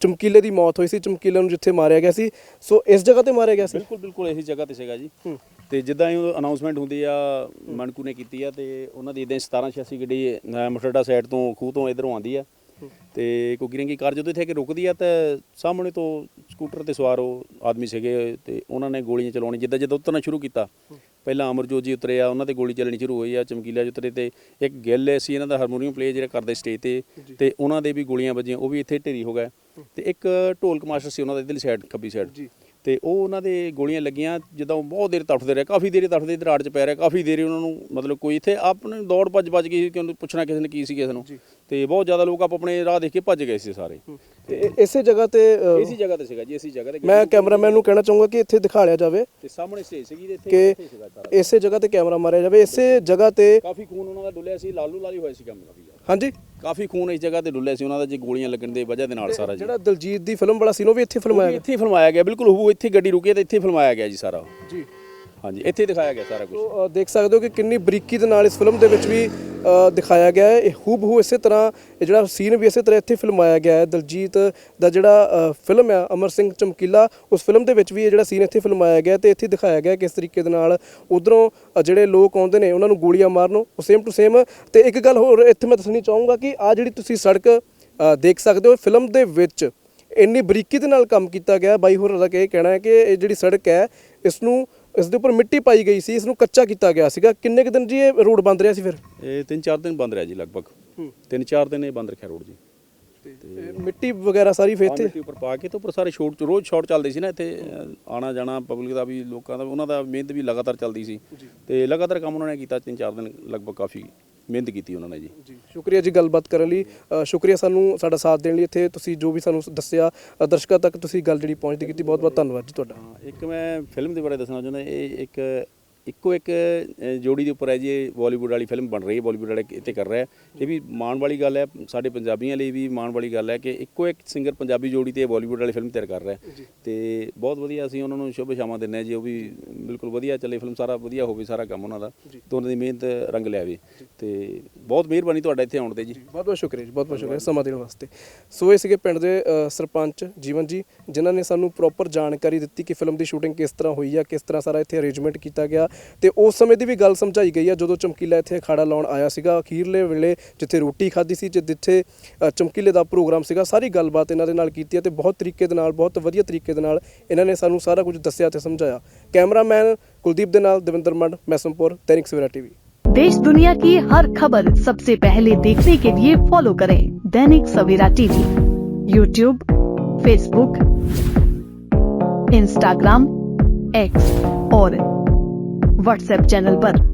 A: ਚਮਕੀਲੇ ਦੀ ਮੌਤ ਹੋਈ ਸੀ ਚਮਕੀਲੇ ਨੂੰ ਜਿੱਥੇ ਮਾਰਿਆ ਗਿਆ ਸੀ। ਸੋ ਇਸ ਜਗ੍ਹਾ ਤੇ ਮਾਰਿਆ ਗਿਆ ਸੀ?
B: ਬਿਲਕੁਲ ਬਿਲਕੁਲ ਇਹੀ ਜਗ੍ਹਾ ਤੇ ਸੀਗਾ ਜੀ। ਤੇ ਜਿੱਦਾਂ ਹੀ ਅਨਾਉਂਸਮੈਂਟ ਹੁੰਦੀ ਆ ਮਣਕੂ ਨੇ ਕੀਤੀ ਆ ਤੇ ਉਹਨਾਂ ਦੀ ਇਦਾਂ 1786 ਗੱਡੀ ਅ, ਮਠੜਾ ਸਾਈਡ ਤੋਂ ਖੂਹ ਤੋਂ ਇਧਰੋਂ ਆਉਂਦੀ ਆ। ਤੇ ਕੋਈ ਗਿਰੰਗੀ ਕਾਰ ਜਦੋਂ ਇੱਥੇ ਕੇ ਰੁਕਦੀ ਆ ਤਾਂ ਸਾਹਮਣੇ ਤੋਂ ਸਕੂਟਰ ਤੇ ਸਵਾਰ ਉਹ ਆਦਮੀ ਸੀਗੇ ਤੇ ਉਹਨਾਂ ਨੇ ਗੋਲੀਆਂ ਚਲਾਉਣੀ ਜਿੱਦਾਂ ਜਦੋਂ ਉਤਰਨਾ ਸ਼ੁਰੂ ਕੀਤਾ। ਪਹਿਲਾਂ ਅਮਰਜੋਤ ਜੀ ਉਤਰੇ ਆ ਉਹਨਾਂ ਤੇ ਗੋਲੀ ਚੱਲਣੀ ਸ਼ੁਰੂ ਹੋਈ ਆ ਚਮਕੀਲਾ ਜੀ ਉਤਰੇ ਤੇ ਇੱਕ ਗਿੱਲ ਸੀ ਇਹਨਾਂ ਦਾ ਹਾਰਮੋਨੀਅਮ ਪਲੇ ਜਿਹੜਾ ਕਰਦੇ ਸਟੇਜ ਤੇ ਤੇ ਉਹਨਾਂ ਦੇ ਵੀ ਗੋਲੀਆਂ ਵੱਜੀਆਂ ਉਹ ਵੀ ਇੱਥੇ ਢੇਰੀ ਹੋ ਗਏ ਤੇ ਇੱਕ ਢੋਲਕ ਮਾਸਟਰ ਸੀ ਉਹਨਾਂ ਦਾ ਇਧਰਲੀ ਸਾਈਡ ਖੱਬੀ ਸਾਈਡ। ਤੇ ਉਹ ਉਹਨਾਂ ਦੇ ਗੋਲੀਆਂ ਲੱਗੀਆਂ ਜਦੋਂ ਉਹ ਬਹੁਤ ਦੇਰ ਤੜਫਦੇ ਰਹੇ ਕਾਫੀ ਦੇਰ ਤੜਫਦੇ ਤੇ ਰਾੜ ਚ ਪੈ ਰਿਹਾ ਕਾਫੀ ਦੇਰ ਉਹਨਾਂ ਨੂੰ ਮਤਲਬ ਕੋਈ ਇੱਥੇ ਆਪਣੇ ਦੌੜ ਭੱਜ ਭੱਜ ਗਈ ਕਿ ਉਹਨੂੰ ਪੁੱਛਣਾ ਕਿਸੇ ਨੇ ਕੀ ਸੀ ਕਿਸੇ ਨੂੰ। ਤੇ ਬਹੁਤ ਜ਼ਿਆਦਾ ਲੋਕ ਆਪ ਆਪਣੇ ਰਾਹ ਦੇਖ ਕੇ ਭੱਜ ਗਏ ਸੀ ਸਾਰੇ।
A: ਤੇ ਇਸੇ ਜਗ੍ਹਾ ਤੇ ਅ,
B: ਇਸੀ ਜਗ੍ਹਾ ਤੇ ਸੀਗਾ ਜੀ ਇਸੀ ਜਗ੍ਹਾ ਤੇ
A: ਮੈਂ ਕੈਮਰਾਮੈਨ ਨੂੰ ਕਹਿਣਾ ਚਾਹੂੰਗਾ ਕਿ ਇੱਥੇ ਦਿਖਾ ਲਿਆ ਜਾਵੇ
B: ਤੇ ਸਾਹਮਣੇ ਸਟੇਜ ਸੀਗੀ ਤੇ ਇੱਥੇ
A: ਕਿ
B: ਇੱਥੇ ਸੀਗਾ ਸਾਰਾ
A: ਇਸੇ ਜਗ੍ਹਾ ਤੇ ਕੈਮਰਾ ਮਾਰਿਆ ਜਾਵੇ ਇਸੇ ਜਗ੍ਹਾ ਤੇ
B: ਕਾਫੀ ਖੂਨ ਉਹਨਾਂ ਦਾ ਡੁੱਲਿਆ ਸੀ ਲਾਲੂ ਲਾਲੀ ਹੋਇਆ ਸੀ ਕੰਮ ਕਾਫੀ ਜ਼ਿਆਦਾ
A: ਹਾਂਜੀ।
B: ਕਾਫੀ ਖੂਨ ਇਸ ਜਗ੍ਹਾ ਤੇ ਡੁੱਲਿਆ ਸੀ ਉਹਨਾਂ ਦਾ ਜੀ ਗੋਲੀਆਂ ਲੱਗਣ ਦੇ ਵਜ੍ਹਾ ਦੇ ਨਾਲ ਸਾਰਾ ਜੀ।
A: ਜਿਹੜਾ ਦਲਜੀਤ ਦੀ ਫਿਲਮ ਵਾਲਾ ਸੀ ਉਹ ਵੀ ਇੱਥੇ ਫਿਲਮਾਇਆ ਗਿਆ?
B: ਇੱਥੇ ਹੀ ਫਿਲਮਾਇਆ ਗਿਆ ਬਿਲਕੁਲ ਉਹ ਇੱਥੇ ਗੱਡੀ ਰੁਕੀ ਤੇ ਇੱਥੇ ਹੀ ਫਿਲਮਾਇਆ ਗਿਆ ਜੀ ਸਾਰਾ।
A: ਜੀ।
B: ਹਾਂਜੀ ਇੱਥੇ ਦਿਖਾਇਆ ਗਿਆ ਸਾਰਾ ਕੁਝ
A: ਸੋ ਅ, ਦੇਖ ਸਕਦੇ ਹੋ ਕਿ ਕਿੰਨੀ ਬਰੀਕੀ ਦੇ ਨਾਲ ਇਸ ਫਿਲਮ ਦੇ ਵਿੱਚ ਵੀ ਅ, ਦਿਖਾਇਆ ਗਿਆ ਹੈ। ਇਹ ਹੂਬਹੂ ਇਸੇ ਤਰ੍ਹਾਂ ਇਹ ਜਿਹੜਾ ਸੀਨ ਵੀ ਇਸੇ ਤਰ੍ਹਾਂ ਇੱਥੇ ਫਿਲਮਾਇਆ ਗਿਆ ਹੈ। ਦਲਜੀਤ ਦਾ ਜਿਹੜਾ ਅ, ਫਿਲਮ ਹੈ ਅਮਰ ਸਿੰਘ ਚਮਕੀਲਾ ਉਸ ਫਿਲਮ ਦੇ ਵਿੱਚ ਵੀ ਇਹ ਜਿਹੜਾ ਸੀਨ ਇੱਥੇ ਫਿਲਮਾਇਆ ਗਿਆ ਤੇ ਇੱਥੇ ਦਿਖਾਇਆ ਗਿਆ ਕਿਸ ਤਰੀਕੇ ਦੇ ਨਾਲ ਉਧਰੋਂ ਜਿਹੜੇ ਲੋਕ ਆਉਂਦੇ ਨੇ ਉਹਨਾਂ ਨੂੰ ਗੋਲੀਆਂ ਮਾਰਨ ਉਹ ਸੇਮ ਟੂ ਸੇਮ ਤੇ ਇੱਕ ਗੱਲ ਹੋਰ ਇੱਥੇ ਮੈਂ ਦੱਸਣੀ ਚਾਹੂੰਗਾ ਕਿ ਆ ਜਿਹੜੀ ਤੁਸੀਂ ਸੜਕ ਅ, ਦੇਖ ਸਕਦੇ ਹੋ ਫਿਲਮ ਦੇ ਵਿੱਚ ਇੰਨੀ ਬਰੀਕੀ ਦੇ ਨਾਲ ਕੰਮ ਕੀਤਾ ਗਿਆ। ਬਾਈ ਹੋਰਾਂ ਦਾ ਕਿ ਇਹ ਕਹਿਣਾ ਹੈ ਕਿ ਇਹ ਜਿਹੜੀ ਸੜਕ ਹੈ ਇਸ ਨੂੰ ਇਸ ਦੇ ਉੱਪਰ ਮਿੱਟੀ ਪਾਈ ਗਈ ਸੀ ਇਸ ਨੂੰ ਕੱਚਾ ਕੀਤਾ ਗਿਆ ਸੀਗਾ। ਕਿੰਨੇ ਕੁ ਦਿਨ ਜੀ ਇਹ ਰੋਡ ਬੰਦ ਰਿਹਾ ਸੀ ਫਿਰ?
B: ਇਹ ਤਿੰਨ ਚਾਰ ਦਿਨ ਬੰਦ ਰਿਹਾ ਜੀ ਲਗਭਗ। ਤਿੰਨ ਚਾਰ ਦਿਨ ਇਹ ਬੰਦ ਰੱਖਿਆ ਰੋਡ ਜੀ।
A: ਤੇ ਮਿੱਟੀ ਵਗੈਰਾ ਸਾਰੀ ਫਿਰ
B: ਮਿੱਟੀ ਉੱਪਰ ਪਾ ਕੇ ਤੇ ਉੱਪਰ ਸਾਰੇ ਸ਼ੋਟ ਰੋਜ਼ ਸ਼ਾਟ ਚੱਲਦੇ ਸੀ ਨਾ ਇੱਥੇ ਆਣਾ ਜਾਣਾ ਪਬਲਿਕ ਦਾ ਵੀ ਲੋਕਾਂ ਦਾ ਉਹਨਾਂ ਦਾ ਮਿਹਨਤ ਵੀ ਲਗਾਤਾਰ ਚੱਲਦੀ ਸੀ। ਤੇ ਲਗਾਤਾਰ ਕੰਮ ਉਹਨਾਂ ਨੇ ਕੀਤਾ ਤਿੰਨ ਚਾਰ ਦਿਨ ਲਗਭਗ ਕਾਫੀ। ਮਿਹਨਤ ਕੀਤੀ ਉਹਨਾਂ ਨੇ ਜੀ।
A: ਜੀ ਸ਼ੁਕਰੀਆ ਜੀ ਗੱਲਬਾਤ ਕਰਨ ਲਈ। ਅ, ਸ਼ੁਕਰੀਆ ਸਾਨੂੰ ਸਾਡਾ ਸਾਥ ਦੇਣ ਲਈ ਇੱਥੇ। ਤੁਸੀਂ ਜੋ ਵੀ ਸਾਨੂੰ ਦੱਸਿਆ ਅ, ਦਰਸ਼ਕਾਂ ਤੱਕ ਤੁਸੀਂ ਗੱਲ ਜਿਹੜੀ ਪਹੁੰਚਦੀ ਕੀਤੀ ਬਹੁਤ ਬਹੁਤ ਧੰਨਵਾਦ ਜੀ ਤੁਹਾਡਾ।
B: ਹਾਂ, ਇੱਕ ਮੈਂ ਫਿਲਮ ਦੇ ਬਾਰੇ ਦੱਸਣਾ ਚਾਹੁੰਦਾ। ਇਹ ਇੱਕ ਇੱਕੋ ਇੱਕ ਜੋੜੀ ਦੇ ਉੱਪਰ ਹੈ ਜੀ ਇਹ ਬਾਲੀਵੁੱਡ ਵਾਲੀ ਫਿਲਮ ਬਣ ਰਹੀ ਹੈ ਬਾਲੀਵੁੱਡ ਵਾਲੇ ਇੱਥੇ ਕਰ ਰਿਹਾ। ਇਹ ਵੀ ਮਾਣ ਵਾਲੀ ਗੱਲ ਹੈ ਸਾਡੇ ਪੰਜਾਬੀਆਂ ਲਈ ਵੀ ਮਾਣ ਵਾਲੀ ਗੱਲ ਹੈ ਕਿ ਇੱਕੋ ਇੱਕ ਸਿੰਗਰ ਪੰਜਾਬੀ ਜੋੜੀ ਤੇ ਬਾਲੀਵੁੱਡ ਵਾਲੀ ਫਿਲਮ ਤਿਆਰ ਕਰ ਰਿਹਾ। ਤੇ ਬਹੁਤ ਵਧੀਆ ਅਸੀਂ ਉਹਨਾਂ ਨੂੰ ਸ਼ੁਭ ਸ਼ਾਮਾਂ ਦਿੰਦੇ ਹਾਂ ਜੀ ਉਹ ਵੀ ਬਿਲਕੁਲ ਵਧੀਆ ਚੱਲੇ ਫਿਲਮ ਸਾਰਾ ਵਧੀਆ ਹੋਵੇ ਸਾਰਾ ਕੰਮ ਉਹਨਾਂ ਦਾ ਤੇ ਉਹਨਾਂ ਦੀ ਮਿਹਨਤ ਰੰਗ ਲਿਆਵੇ ਤੇ ਬਹੁਤ ਮਿਹਰਬਾਨੀ ਤੁਹਾਡਾ ਇੱਥੇ ਆਉਣ ਤੇ ਜੀ।
A: ਬਹੁਤ ਬਹੁਤ ਸ਼ੁਕਰੀਆ ਜੀ ਬਹੁਤ ਬਹੁਤ ਸ਼ੁਕਰੀਆ ਸਮਾਂ ਦੇਣ ਵਾਸਤੇ। ਸੋ ਇਹ ਸੀਗੇ ਪਿੰਡ ਦੇ ਸਰਪੰਚ ਜੀਵਨ ਜੀ ਜਿਨ੍ਹਾਂ ਨੇ ਸਾਨੂੰ ਪ੍ਰੋਪਰ ਜਾਣਕਾਰੀ ਦਿੱਤੀ ਕਿ ਫਿਲਮ ਦੀ ਸ਼ੂਟਿੰਗ ਕਿਸ ਤਰ੍ਹਾਂ ਹੋਈ ਆ ਕਿਸ ਤਰ੍ਹਾਂ ਸਾਰਾ ਇੱਥੇ ਅਰੇਂਜਮੈਂਟ ਕੀਤਾ ਗਿਆ। ਤੇ ਉਸ ਸਮੇਂ ਦੀ ਵੀ ਗੱਲ ਸਮਝਾਈ ਗਈ ਆ ਜਦੋਂ ਚਮਕੀਲਾ ਇੱਥੇ ਅਖਾੜਾ ਲਾਉਣ ਆਇਆ ਸੀਗਾ ਅਖੀਰਲੇ ਵੇਲੇ ਜਿੱਥੇ ਰੋਟੀ ਖਾਧੀ ਸੀ ਤੇ ਜਿੱਥੇ ਅ, ਚਮਕੀਲੇ ਦਾ ਪ੍ਰੋਗਰਾਮ ਸੀਗਾ ਸਾਰੀ ਗੱਲਬਾਤ ਇਹਨਾਂ ਦੇ ਨਾਲ ਕੀਤੀ ਹੈ ਤੇ ਬਹੁਤ ਤਰੀਕੇ ਦੇ ਨਾਲ ਬਹੁਤ ਵਧੀਆ ਤਰੀਕੇ ਦੇ ਨਾਲ ਇਹਨਾਂ ਨੇ ਸਾਨੂੰ ਸਾਰਾ ਕੁਝ ਦੱਸਿਆ ਤੇ ਸਮਝਾਇਆ ਕੈਮਰਾਮੈਨ ਕੁਲਦੀਪ ਦੇ ਨਾਲ ਦਵਿੰਦਰ ਮੰਡ ਮੈਸਮਪੁਰ ਦੈਨਿਕ ਸਵੇਰਾ ਟੀਵੀ
C: देश दुनिया की हर खबर सबसे पहले देखने के लिए फॉलो करें Dainik Savera TV YouTube Facebook Instagram X और व्हाट्सएप चैनल पर।